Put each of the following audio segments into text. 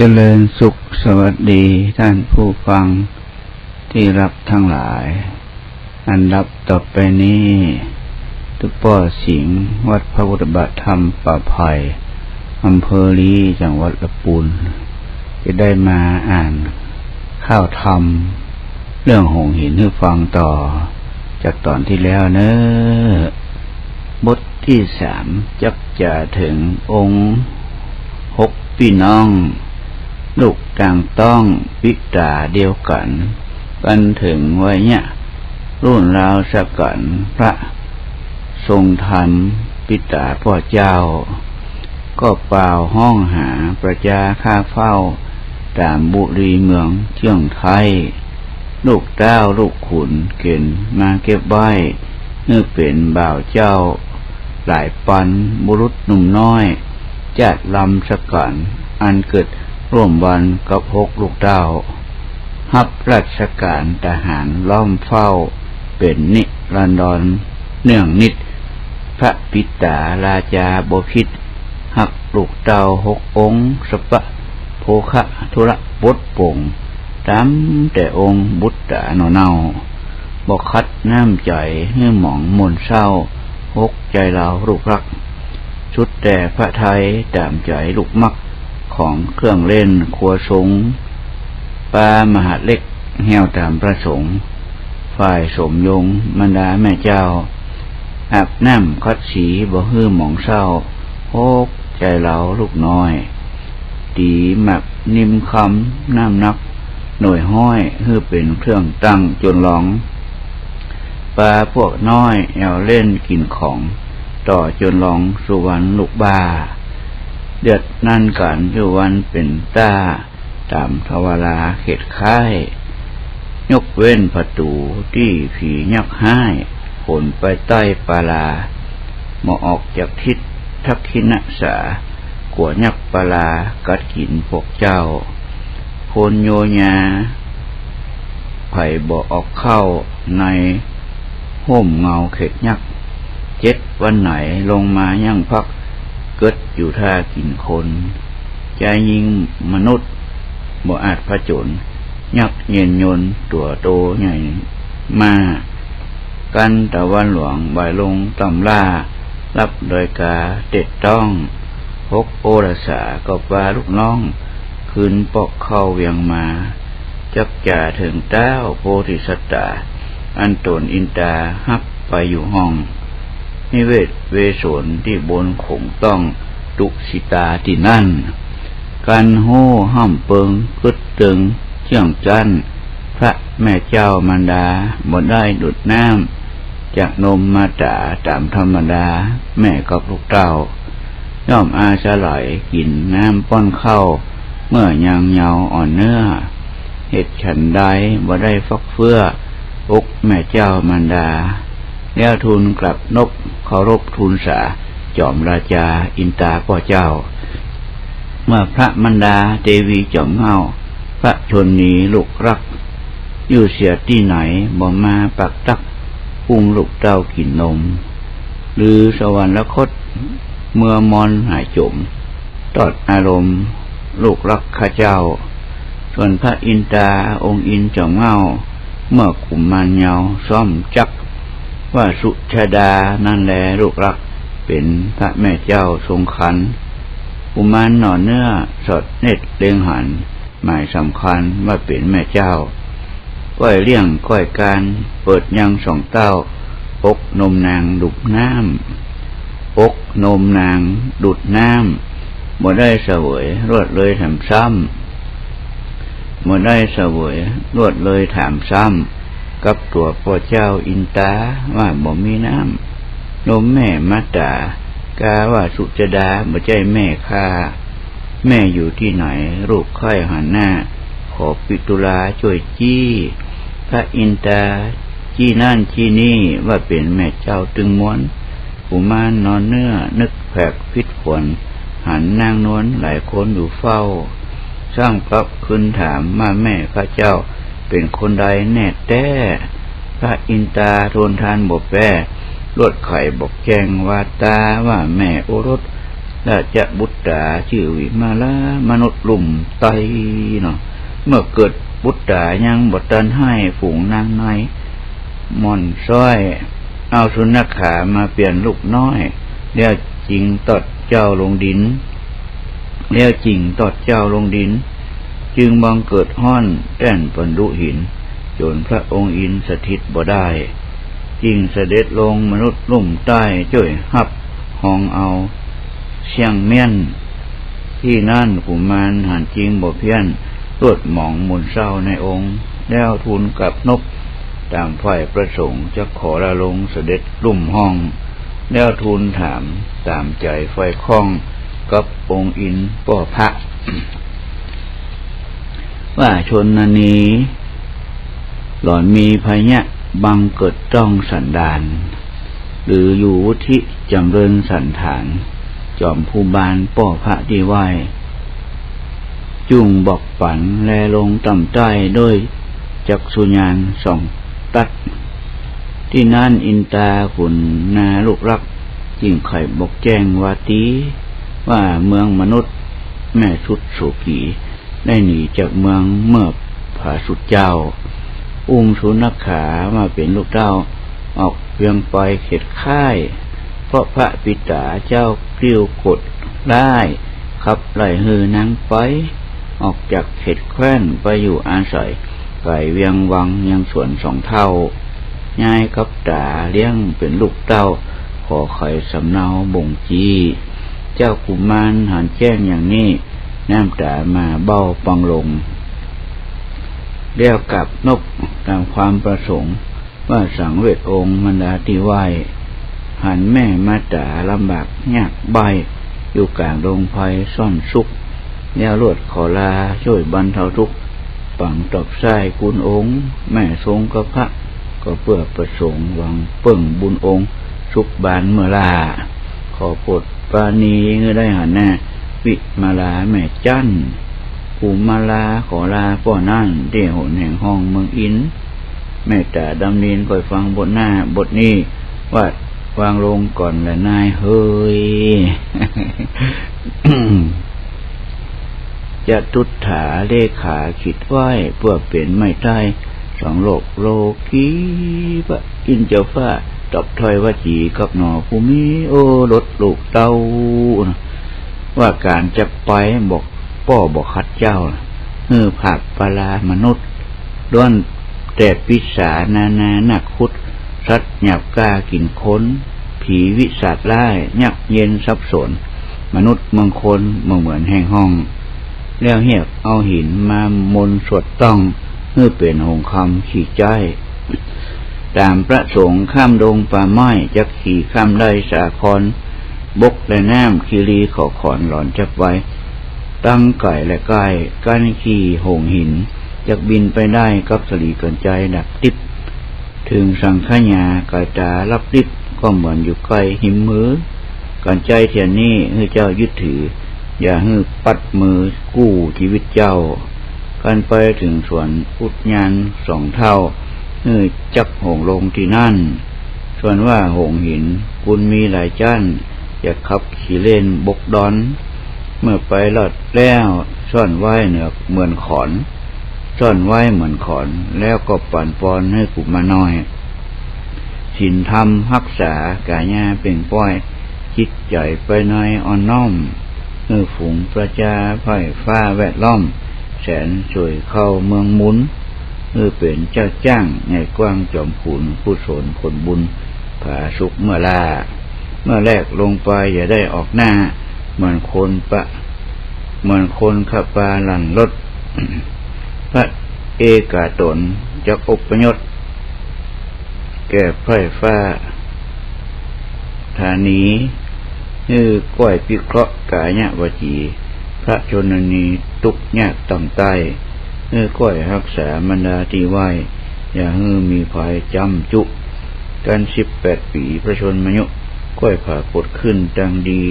เจริญสุขสวัสดีท่านผู้ฟังที่รับทั้งหลาย อันรับต่อไปนี้ทุกป่อสิงห์วัดพระพุทธบาทธรรมป่าภัยอำเภอลีจังหวัดละปูนจะได้มาอ่านข้าวธรรม เรื่องหงหินให้ฟังต่อ จากตอนที่แล้วเนอบทที่สามจักจะถึงองค์หกพี่น้อง ลูกต่างต้องปิตาเดียวกันกันถึงไว้เนี่ยรุ่นราวสกันพระทรงธรรมปิตาพ่อเจ้า ก็เปล่าห้องหาประจาข้าเฝ้า ตามบุรีเมืองเชียงไทย ลูกเต้าลูกขุนเกินมาเก็บไว้เมื่อเป็นบ่าวเจ้า หลายปันบุรุษหนุ่มน้อยจัดลำสกันอันเกิด ร่วมวันกับหกลูกเต้าฮับราชการทหารล้อมเฝ้า เป็นนิรันดรเนื่องนิด พระปิตาราชาบพิษหักลูกเต้าหกองค์สปะโภคะธุระบดปงตามแต่องค์บุตตาโนเนาบอกคัดน้ำใจให้หมองมนเศร้าหกใจเราลูกรัก ชุดแต่พระไทยตามใจลูกมัก ของเครื่องเล่นครัวสงปลามหาเล็กเหี่ยวตามประสงค์ ฝ่ายสมยงมารดาแม่เจ้าอาบน้ำคัดสีบ่ฮื้อหมองเศร้าโฮกใจเราลูกน้อยดีหมักนิ่มคำน้ำนัก หน่วยห้อยฮื้อเป็นเครื่องตั้งจนหลองปลาพวกน้อยแอวเล่นกินของ ต่อจนหลองสุวรรณลูกบ้า เดือดนั่นกันอยู่วันเป็นต้า ตามทวาราเขตค่าย ยกเว้นประตูที่ผียักห้ายผลไปใต้ปาลาหมอออกจากทิศทักขินะสากวยักปาลากัดกินพวกเจ้าโคนโยญาไผ่บ่ออกเข้าในห่มเงาเข็ดยักเจ็ดวันไหนลงมายั่งพัก เกิดอยู่ท่ากินคน ใจยิงมนุษย์บ่อาจผจญยักเย็นยนตัวโตใหญ่มา กันตะวันหลวงบ่ายลงตำล่า รับโดยกาเด็ดต้องพกโอรสาก็ปลาลูกน้อง คืนปอกเข้าเวียงมา จักจ่าถึงเต้าโพธิสัตตา อันตนอินตาฮับไปอยู่ห้อง นิเวศเวสนที่บนขงต้องตุสิตาที่นั่นกันโห่ห้ามเปิงกึดตึงเชี่ยงจันพระแม่เจ้ามารดาบ่ได้ดุดน้ำจากนมมาตาตามธรรมดา แม่กับลูกเต้า ย่อมอาสลายกินน้ำป้อนเข้า เมื่อยังเยาอ่อนเนื้อเหตุฉันใดบ่ได้ฟักเฟื้ออกแม่เจ้ามารดา แล้วทูลกลับนบเคารพทูลสา จอมราชาอินตาพ่อเจ้า เมื่อพระมันดาเทวีจอมเงาพระชนนีลูกรัก อยู่เสียที่ไหนบ่มาปักตักอุ้งลูกเต้ากินนม หรือสวรรคตเมื่อมอนหายจม ตอดอารมณ์ ลูกรักข้าเจ้า ส่วนพระอินตาองค์อินจอมเงาเมื่อขุมมันเยาซ่อมจัก ว่าสุชาดานั่นแลลูกรัก เป็นพระแม่เจ้าทรงขันอุมานหน่อเนื้อสดเน็ดเลียงหัน หมายสำคัญว่าเป็นแม่เจ้าก้อยเลี่ยงก้อยการเปิดยังสองเต้าปกนมนางดุกน้ำปกนมนางดุดน้ำบ่ได้เสวยรวดเลยถามซ้ำบ่ได้เสวยรวดเลยถามซ้ำ กับตัวพ่อเจ้าอินตาว่าบ่มีน้ำนมแม่มาตากาว่าสุจดาบ่ใจแม่ข้าแม่อยู่ที่ไหนลูกค่อยหันหน้า ขอปิตุลาช่วยจี้ พระอินตาจี้นั่นจี้นี่ว่าเป็นแม่เจ้าตึงม้วนอุมานนอนเนื้อนึกแผกพิษขวนหันนางนวลหลายคนอยู่เฝ้า สร้างพระคืนถามมาแม่ข้าเจ้า เป็นคนใดแน่แต้พระอินตาทนทานบกแปรลวดไข่บอกแจงว่าตาว่าแม่โอรสราชบุตราชื่อวิมาลามนุษย์ลุ่มไตเนาะเมื่อเกิดบุตรายังบทตันให้ฝูงนางในม่อนซ้อย เอาสุนัขขามาเปลี่ยนลูกน้อยเรียกจิงตอดเจ้าลงดินเรียกจิงตอดเจ้าลงดิน จึงบังเกิดห้อนแต้นปนดุหิน จนพระองค์อินสถิตบ่ได้จิงเสด็จลงมนุษย์ลุ่มใต้จ่วยหับห้องเอา เชียงเมียน ที่นั่นกุมารหันจริงบ่เพี้ยนรวดหมองมุนเศร้าในองค์ แล้วทูลกับนกตามฝ่ายประสงค์จะขอละลงเสด็จลุ่มห้อง แล้วทูลถามตามใจไฟคล้อง กับองค์อินป่อพระ ว่าชนนนีหล่อนมีพยะบังเกิดจ้องสันดาน หรืออยู่วุธิจำเริญสันฐาน จอมภูบาลป่อพระดีไหวจุงบอกฝันแลลงต่ำใต้ด้วยจักสุญานสองตัด ที่นั่นอินตาขุนนาลูกรักจิงไข่บอกแจ้งวาตีว่าเมืองมนุษย์ แม่ชุดโสกี ได้หนีจากเมืองเมื่อผาสุดเจ้า อุ้มสุนักขามาเป็นลูกเต้า ออกเพียงไปเข็ดค่าย เพราะพระปิตาเจ้ากลิ้วกดได้ขับไหลหือนังไป ออกจากเข็ดแคว้นไปอยู่อาศัยไก่เวียงวังยังสวนสองเท่ายายกับตาเลี้ยงเป็นลูกเต้า ขอไข่สำเนาบ่งจี เจ้ากุมารหันแจ้งอย่างนี้ น้ำตามาเบ้าปังลงเรียกกับนกตามความประสงค์ ว่าสังเวชองค์มันดาติไหวหันแม่มาตาลำบากยากใบ อยู่กลางดงไฟซ่อนสุกแล้วรวดขอลาช่วยบรรเทาทุกข์ปังตอบไส้คุณองค์ แม่ทรงกระพระก็เพื่อประสงค์หวังเปิ่งบุญองค์ สุกบานเมื่อลา ขอปดปานีเงือได้หันแน่ วิมาลาแม่จันภูมาลาขอลาพ่อนั่นเดี่หนแห่งห้องเมืองอินแม่แต่ดำนินคอยฟังบทหน้าบทนี้ว่าวางลงก่อนและนายเฮ้ยจะตุดถาเลขาคิดไว้เพื่อเป็นไม่ได้สองโลกโลกีปะอินเจ้าฟ้าตอบถอยว่าจีกับหนอภูมิโอรถลูกเต้า ว่าการจะไปบอกป้อบอกคัดเจ้าเมื่อผักปลามนุษย์ด้วนแต่ปิศานานานักคุดสัตหยับกล้ากินค้น ผีวิสัตไล่ยักเย็นสับสน มนุษย์เมืองคนมืองเหมือนแห่งห้อง แล้วเหียบเอาหินมามนสวดต้องเมื่อเป็นหงคำขี่ใจตามพระสงฆ์ข้ามดงป่าไม้จักขี่ข้ามได้สาคร บกและแน้ำคีรีขอขอนหลอนจับไว้ ตั้งไก่และไก่ก้านขี่หงหินจักบินไปได้กับสลีกันใจดักติบถึงสังขยาไก่ตารับติบก็เหมือนอยู่ไกล้หิมมือกันใจเทียนนี้ให้เจ้ายึดถือ อย่าให้ปัดมือกู้ชีวิตเจ้ากันไปถึงสวนพุทธญานสองเท่าเฮ้จักหงลงที่นั่น ส่วนว่าหงหินคุณมีหลายจ้าน อยากขับขี่เล่นบกดอน เมื่อไปลอดแล้วซ่อนไว้เหนือเหมือนขอนซ่อนไว้เหมือนขอน แล้วก็ปั่นปอนให้กุมาน้อยสินธรรมรักษากายาเป็นป้อย คิดใจไปในอ่อนน้อมเมื่อฝูงประจาไผ่ฟ้าแวดล้อม แสนสวยเข้าเมืองมุนเมื่อเป็นเจ้าจ้างในกว้างจอมขุนผู้สนผลบุญผาสุกเมื่อลา เมื่อแรกลงไปอย่าได้ออกหน้า เหมือนคนปะ เหมือนคนขับปาหลันรถพระเอกาตนจะอบประยศแก่ไฟฟ้าฐานีนือก้อยพิเคราะห์กายะวจี พระชนนีตุกยากต่ำใต้เนื้อก้อยรักษามันดาที่ไหวอย่าฮือมีภายจำจุ กันสิบแปดปีพระชนมยุ ก้อยผ่าปดขึ้นดังดี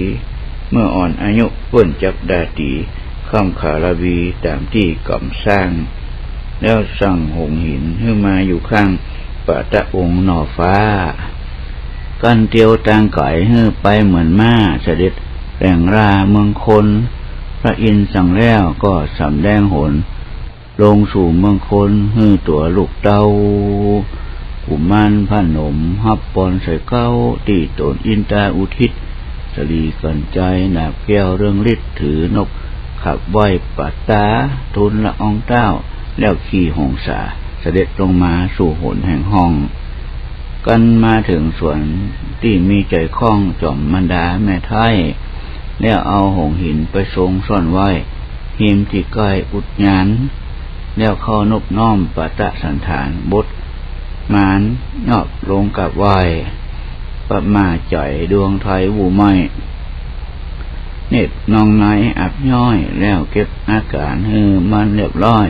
เมื่ออ่อนอายุเปิ้นจักดาตีข้ามขาลาวีตามที่ก่อมสร้าง แล้วสั่งหงหินให้มาอยู่ข้างปะตะองค์หน่อฟ้า กันเตียวตางไก่ให้ไปเหมือนม้าเสด็จแรงราเมืองคน พระอินทร์สั่งแล้วก็สำแดงหน ลงสู่เมืองคนฮือตัวลูกเต้า กุมันพันหนมฮับปอนใส่เก้าตีตนอินตาอุทิศสลีกันใจหนาแก้วเรื่องฤทธิ์ถือนก ขับไหวปัตตาทุนละอองเต้า แล้วขี่หงสาเสด็จลงมาสู่หนแห่งห้อง กันมาถึงสวนที่มีใจคล้องจอมมันดาแม่ไทยแล้วเอาหงหินไปทรงซ่อนไว้หิมที่ใกล้อุดยานแล้วเข้านบน้อมปะตะสันฐานบท มานยอบลงกับไหวประมาจ่อยดวงไทยวูไม่เน็ดนองไนอับย่อย แล้วเก็บอาการฮือมันเรียบร้อย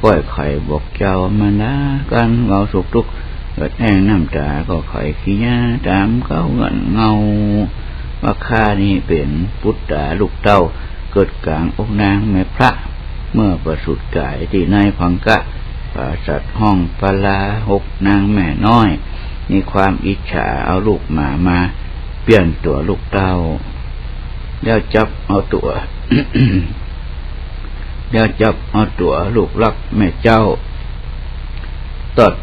ก้อยไข่บอกเจ้ามันนะกันเงาสุกทุกเกิดแห้งน้ำตาก็ไข่ขี้ยาตามเขาเงินเงาว่าข้านี่เป็นพุทธาลูกเต้า เกิดกลางอกนางแม่พระ เมื่อประสุดกายที่ในพังกะ ปราสัตห้องปลาหกนางแม่น้อย มีความอิจฉาเอาลูกหมามาเปลี่ยนตัวลูกเต้าแล้วจับเอาตัวแล้วจับเอาตัวลูกรักแม่เจ้า ตด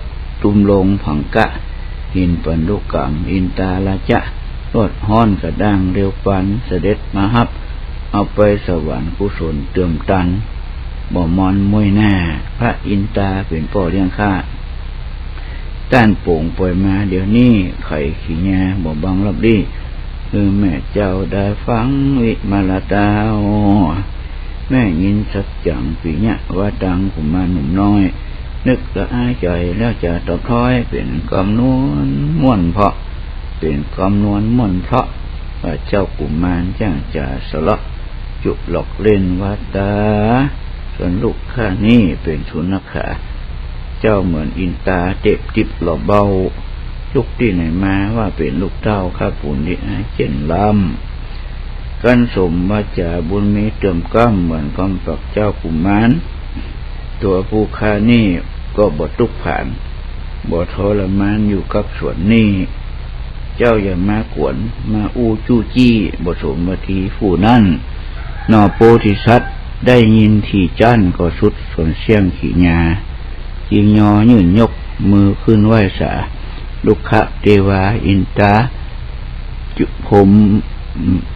ตุมลงผังกะหินปันลูกกรรมอินตาลาจะรดห้อนกระด้างเร็วปันเสด็จมาฮับ เอาไปสวรรค์กุศลเติมตัน บ่มอนมวยหน้า พระอินตาเป็นป่อเลี้ยงข้าต้านโป่งปล่อยมาเดี๋ยวนี้ไข่ขี้แงบ่บังรับดีคือแม่เจ้าได้ฟังวิมาลาตาแม่ยินสักจังปีเนี้ยว่าดังกุมาหนุ่มน้อย นึกละอายใจแล้วจะตอบท้อยเป็นกำนวนม่วนเพาะ เป็นกำนวนม่วนเพาะว่าเจ้ากุมารจ้างจะสละจุหลอกเล่นวัดตา ส่วนลูกข้านี่เป็นชุนขา เจ้าเหมือนอินตาเจ็บจิบหล่อเบาลูกที่ไหนมาว่าเป็นลูกเต้าข้าปุ่นดิเจนลำกันสมว่าจะบุญมีเติมก้ามเหมือนกำปักเจ้ากุมารตัวผู้ข้านี่ก็บทุกผ่านบททรมานอยู่กับส่วนนี้ เจ้าอย่ามากวน มาอู้จู้จี้บทสมบัติผู้นั่นนอโปธิสัตว์ ได้ยินที่จันก็สุดส่วนเสียงขีญาจิงยอยืนยกมือขึ้นไหวสาลุกขะเทวา อินตาจุผม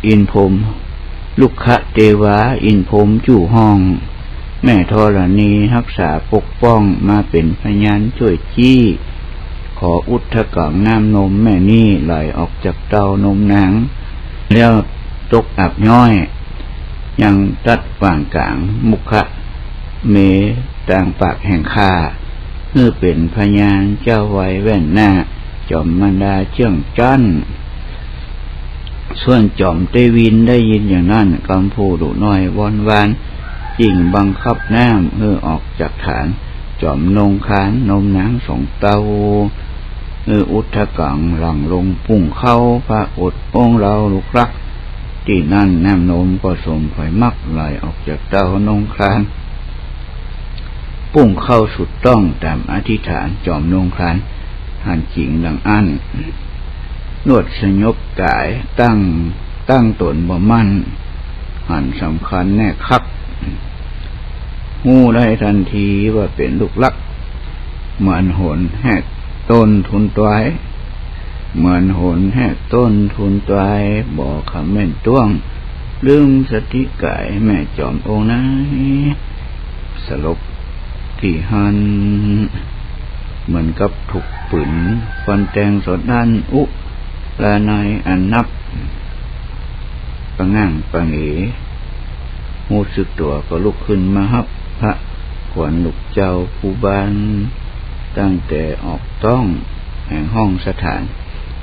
อินผม ลุกขะเทวา อินผมจู่ห้อง แม่ธรณีรักษาปกป้องมาเป็นพยานช่วยจี้ ขออุทธกังน้ำนมแม่นี่ไหลออกจากเตานมนางแล้วตกอับย้อย ยังตัดฝ่างกลางมุขะเมต่างปากแห่งข้าเพื่อเป็นพยานเจ้าไว้แว่นหน้า จอมมันดาเชื่องจันส่วนจอมเตวินได้ยินอย่างนั้นกำพูดุน้อยวอนวานจิงบังคับน้ำเพื่อออกจากฐาน จอมนงคานนมนางสองเตาเอออุทธกังหลังลงปุ่งเข้าพระอดองเราลูกรัก ที่นั่นแน้ำนมก็สมไฟมักไหลออกจากเต้านงครานปุ่งเข้าสุดต้องตามอธิษฐานจอมนงครานหันจิงดังอั้นนวดสยบกายตั้งตั้งตนบ่มั่น หันสำคัญแน่คักหูได้ทันทีว่าเป็นลูกลักเหมือนหนแหกต้นทุนตัว เหมือนหนแหกต้นทุนตายบอกคำแม่นต้วง ลืมสติกายแม่จอมองนายสลบที่หัน เหมือนกับถูกปืนฟันแตงสดด้านอุลานายอันนับปังงั่งปังเอมูสึกตัวก็ลุกขึ้นมาฮับพระขวัญหลูกเจ้าผู้บาน ตั้งแต่ออกต้องแห่งห้องสถาน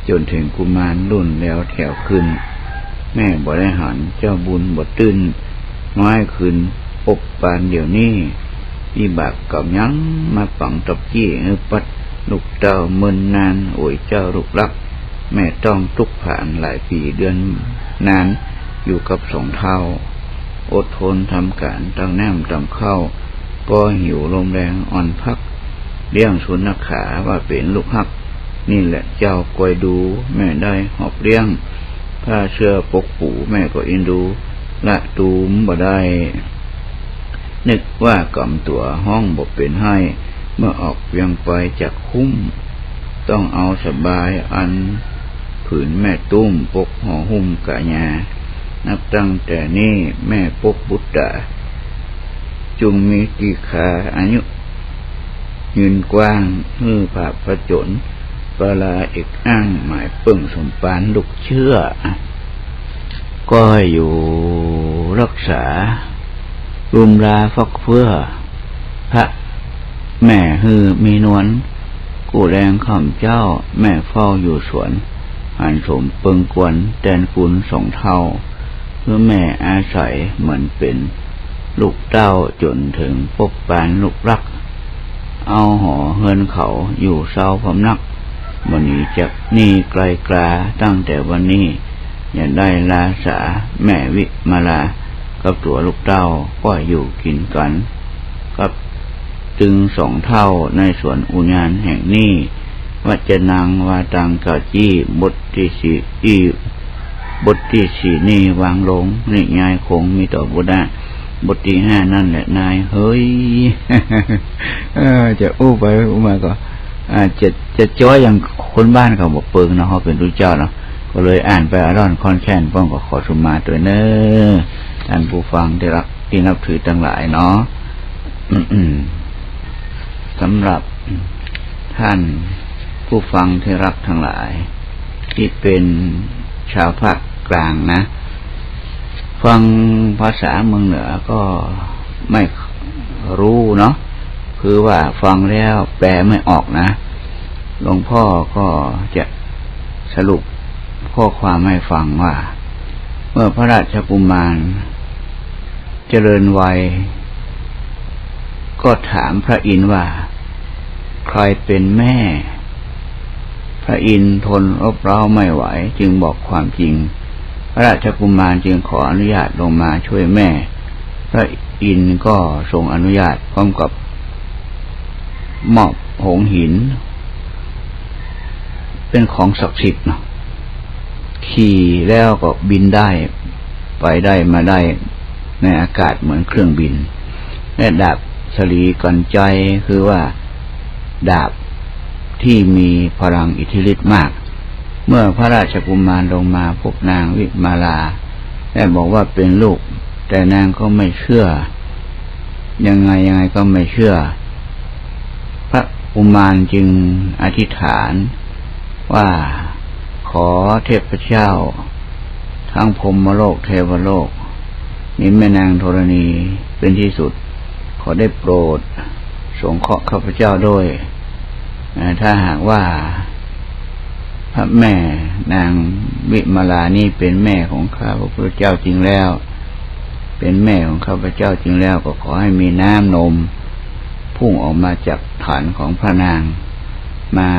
จนถึงกุมารรุ่นแล้วแถวขึ้น แม่บริหารเจ้าบุญบดตื้นน้อยขึ้นอบปานเดี๋ยวนี้อีบากกับยั้งมาปังตบจี้เอปัดลูกเต้าเมินนานโอยเจ้าลูกรัก แม่ต้องทุกผ่านหลายปีเดือนนานอยู่กับสองเท่า อดทนทำการตั้งแนมตำเข้าก็หิวลมแรงอ่อนพักเลี้ยงสุนัขขาว่าเป็นลูกฮัก นี่แหละเจ้ากวยดู แม่ได้หอบเลี้ยงผ้าเชื่อปกปูแม่ก็อินดู ละตูมบ่ได้ นึกว่ากำตัวห้องบ่เป็นให้ เมื่อออกเวียงไปจากคุ้ม ต้องเอาสบายอัน ผืนแม่ตุ้มปกห่อหุ้มกะยานับตั้งแต่นี้แม่ปกบุตรจุงมีตีขาอายุยืนกว้างมือผ่าประจน ปลาเอกอ้างหมายปิ่งสมปานลูกเชื่อ ก็อยู่รักษา รุมราฟักเพื่อ พระแม่ฮือมีนวลกูแรงคำเจ้า แม่เฝ้าอยู่สวนหันสมเปิงกวนแดนกุลสองเท่าเพื่อแม่อาศัยเหมือนเป็น ลูกเต้าจนถึงปกปานลูกรัก เอาหอเฮินเขาอยู่เศร้าพำนัก วันนี้จากนี่ไกลกลาตั้งแต่วันนี้ อย่าได้ลาสาแม่วิมาลา กับตัวลูกเต้าก็อยู่กินกัน กับจึงสองเท่าในสวนอุญานแห่งนี้วัจนังวาตังกาจี้บทที่สี่อีบทที่สี่นี่วางลงนิยายคงมีต่อบุดาบทที่ห้านั่นแหละนายเฮ้ยจะอู้ไปอู้มาก็อาจะ จะจ้อยอย่างคนบ้านเขาบอกเปิงเนาะเขาเป็นรู้เจ้าเนาะก็เลยอ่านไปอร่อนค่อนแค้นป้องก็ขอสุมาตัวเนอท่านผู้ฟังที่รักที่นับถือทั้งหลายเนาะสำหรับท่านผู้ฟังที่รักทั้งหลาย ที่เป็นชาวภาคกลางนะ ฟังภาษาเมืองเหนือก็ไม่รู้เนาะคือว่าฟังแล้วแปลไม่ออกนะ หลวงพ่อก็จะสรุปข้อความให้ฟังว่า เมื่อพระราชกุมาร เจริญวัย ก็ถามพระอินทร์ว่า ใครเป็นแม่ พระอินทร์ทนรบเร้าไม่ไหว จึงบอกความจริง พระราชกุมารจึงขออนุญาตลงมาช่วยแม่ พระอินทร์ก็ทรงอนุญาตพร้อมกับมอบหงหิน เป็นของศักดิ์สิทธิ์เนาะขี่แล้วก็บินได้ ไปได้มาได้ในอากาศเหมือนเครื่องบินและดาบสลีก่อนใจคือว่าดาบที่มีพลังอิทธิฤทธิ์มาก เมื่อพระราชกุมารลงมาพบนางวิมาลาและบอกว่าเป็นลูก แต่นางก็ไม่เชื่อ ยังไงยังไงก็ไม่เชื่อ พระอุมารจึงอธิษฐาน ว่าขอเทพเจ้า ทั้งพรมโลกเทวโลกนิแม่นางธรณีเป็นที่สุด ขอได้โปรด สงเคราะห์ข้าพเจ้าด้วยถ้าหากว่า พระแม่นางวิมาลานี่เป็นแม่ของข้าพระพุทธเจ้าจริงแล้ว เป็นแม่ของข้าพเจ้าจริงแล้ว ก็ขอให้มีน้ำนม พุ่งออกมาจากฐานของพระนางมา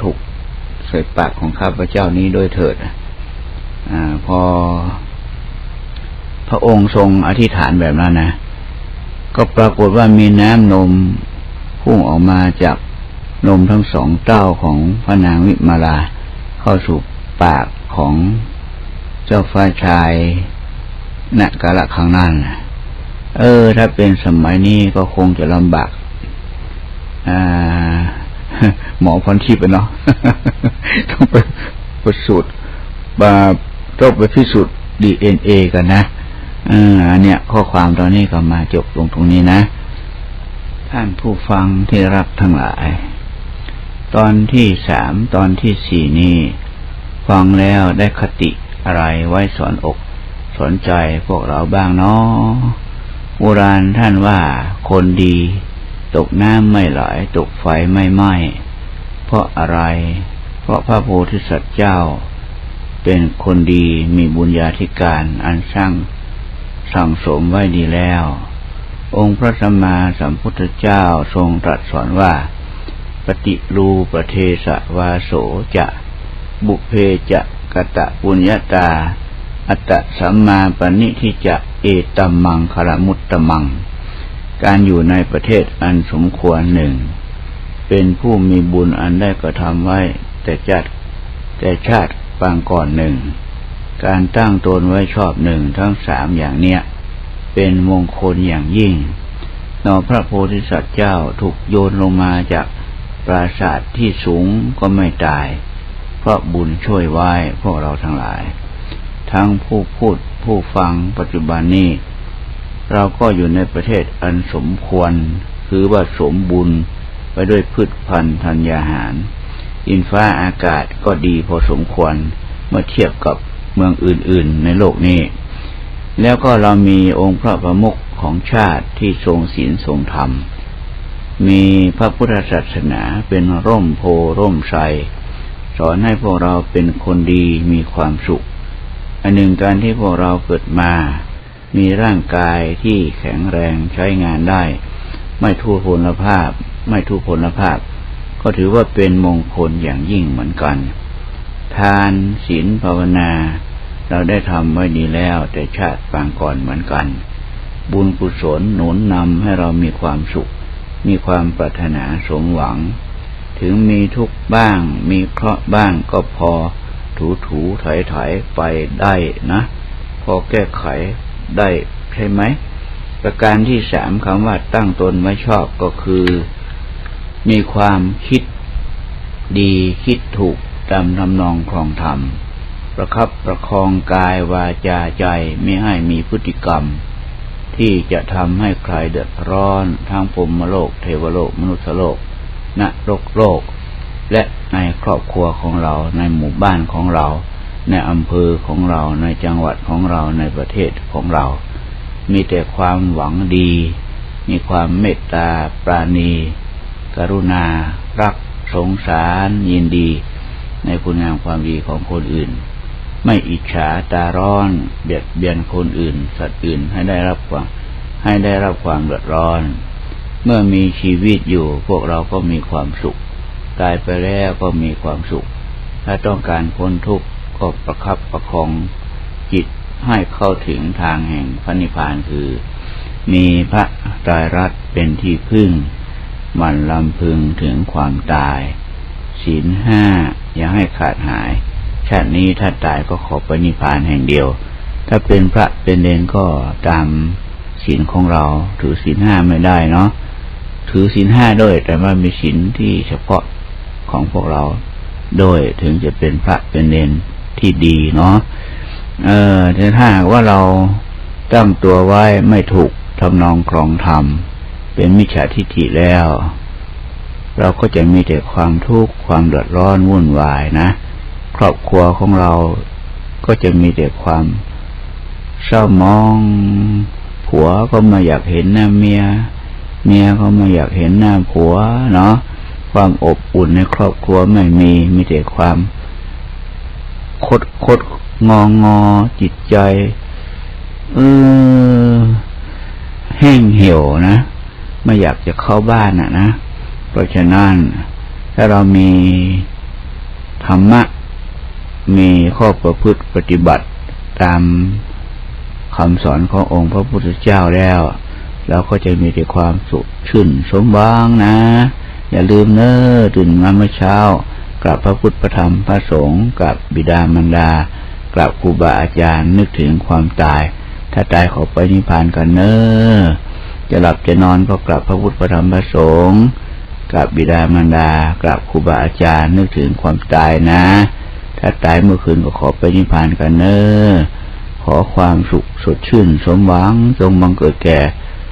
ถูก ใส่ปากของข้าพเจ้านี้ด้วยเถิดอพอ พระองค์ทรงอธิษฐานแบบนั้นนะก็ปรากฏว่ามีน้ำนมพุ่งออกมาจากนมทั้งสองเต้าของพระนางวิมาลา เข้าสู่ปากของเจ้าฟ้าชายณกาละข้งนั้นเออ ถ้าเป็นสมัยนี้ก็คงจะลำบาก อ่า หมอพรทิพย์เนาะต้องไปพิสูจน์มาต้องไปพิสูจน์ดีเอ็นเอกันนะอันเนี้ยข้อความตอนนี้ก็มาจบลงตรงนี้นะ ท่านผู้ฟังที่รักทั้งหลาย ตอนที่สามตอนที่สี่นี้ฟังแล้วได้คติอะไรไว้สอนอกสนใจพวกเราบ้างเนาะโบราณท่านว่าคนดี ตกน้ำไม่ไหลตกไฟไม่ไหม้ เพราะอะไร เพราะพระโพธิสัตว์เจ้า เป็นคนดีมีบุญญาธิการอันสร้างสั่งสมไว้ดีแล้ว องค์พระสัมมาสัมพุทธเจ้าทรงตรัสสอนว่า ปฏิรูประเทศวาโสจะบุเพจะกะตะปุญญาตา อัตตสัมมาปณิทิจะเอตัมมังคารมุตตมัง การอยู่ในประเทศอันสมควรหนึ่ง เป็นผู้มีบุญอันได้กระทำไว้ แต่จัดแต่ชาติปางก่อนหนึ่ง การตั้งตนไว้ชอบหนึ่งทั้งสามอย่างเนี้ย เป็นมงคลอย่างยิ่งนอพระโพธิสัตว์เจ้าถูกโยนลงมาจากปราสาทที่สูงก็ไม่ตาย เพราะบุญช่วยไว้พวกเราทั้งหลาย ทั้งผู้พูดผู้ฟังปัจจุบันนี้ เราก็อยู่ในประเทศอันสมควร คือว่าสมบุญไปด้วยพืชพันธุ์ธัญญาหาร อินฟ้าอากาศก็ดีพอสมควรเมื่อเทียบกับเมืองอื่นๆในโลกนี้ แล้วก็เรามีองค์พระประมุขของชาติที่ทรงศีลทรงธรรม มีพระพุทธศาสนาเป็นร่มโพร่มไทรสอนให้พวกเราเป็นคนดีมีความสุข อันหนึ่งการที่พวกเราเกิดมา มีร่างกายที่แข็งแรงใช้งานได้ ไม่ทุพพลภาพ ไม่ทุพพลภาพ ก็ถือว่าเป็นมงคลอย่างยิ่งเหมือนกัน ทานศีลภาวนา เราได้ทำไว้ดีแล้วแต่ชาติปางก่อนเหมือนกัน บุญกุศลหนุนนำให้เรามีความสุข มีความปรารถนาสมหวัง ถึงมีทุกข์บ้าง มีเคราะห์บ้างก็พอถูถูถอยถอยไปได้นะ พอแก้ไข ได้ใช่ไหม ประการที่สามคำว่าตั้งตนไว้ชอบก็คือ มีความคิดดีคิดถูกตามทำนองครองธรรม ประคับประคองกายวาจาใจไม่ให้มีพฤติกรรม ที่จะทำให้ใครเดือดร้อนทั้งพรหมโลก เทวโลก มนุษยโลกณโลกโลก และในครอบครัวของเราในหมู่บ้านของเรา ในอำเภอของเราในจังหวัดของเราในประเทศของเรา มีแต่ความหวังดี มีความเมตตา ปราณี กรุณา รัก สงสาร ยินดี ในคุณงามความดีของคนอื่น ไม่อิจฉาตาร้อน เบียดเบียนคนอื่น สัตว์อื่นให้ได้รับความให้ได้รับความเดือดร้อน เมื่อมีชีวิตอยู่พวกเราก็มีความสุข ตายไปแล้วก็มีความสุข ถ้าต้องการพ้นทุกข์ ก็ประคับประคองจิตให้เข้าถึงทางแห่งพระนิพพานคือ มีพระตายรัตเป็นที่พึ่ง มันลำพึงถึงความตายศีลห้าอย่าให้ขาดหาย ชาตินี้ถ้าตายก็ขอไปนิพพานแห่งเดียว ถ้าเป็นพระเป็นเลนก็ตามศีลของเรา ถือศีลห้าไม่ได้เนาะถือศีลห้าด้วย แต่ว่ามีศีลที่เฉพาะของพวกเรา โดยถึงจะเป็นพระเป็นเลน ที่ดีเนาะเออแต่ถ้าหากว่าเราตั้งตัวไว้ไม่ถูกทำนองครองธรรม เป็นมิจฉาทิฏฐิแล้ว เราก็จะมีแต่ความทุกข์ความเดือดร้อนวุ่นวายนะครอบครัวของเราก็จะมีแต่ความเศร้ามอง ผัวก็ไม่อยากเห็นหน้าเมีย เมียก็ไม่อยากเห็นหน้าผัวเนาะความอบอุ่นในครอบครัวไม่มีมีแต่ความ คดคดงองงอจิตใจเออแห้งเหี่ยวนะไม่อยากจะเข้าบ้านอะนะเพราะฉะนั้นถ้าเรามีธรรมะ มีข้อประพฤติปฏิบัติตามคำสอนขององค์พระพุทธเจ้าแล้วเราก็จะมีแต่ความสุขชื่นสมหวังนะ อย่าลืมเนอ้อตื่นมาเมื่อเช้า กราบพระพุทธพระธรรมพระสงฆ์กับบิดามารดากราบครูบาอาจารย์นึกถึงความตาย ถ้าตายขอไปนิพพานกันเนอ้อจะหลับจะนอนก็กราบพระพุทธพระธรรมพระสงฆ์กับบิดามารดากราบครูบาอาจารย์นึกถึงความตายนะ ถ้าตายเมื่อคืนก็ขอไปนิพพานกันเนอ้อขอความสุขสดชื่นสมหวังจงบังเกิดแก่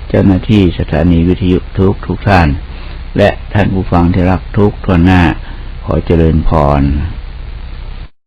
เจ้าหน้าที่สถานีวิทยุทุกทุกท่าน และท่านผู้ฟังที่รักทุกทวนหน้า ขอเจริญพร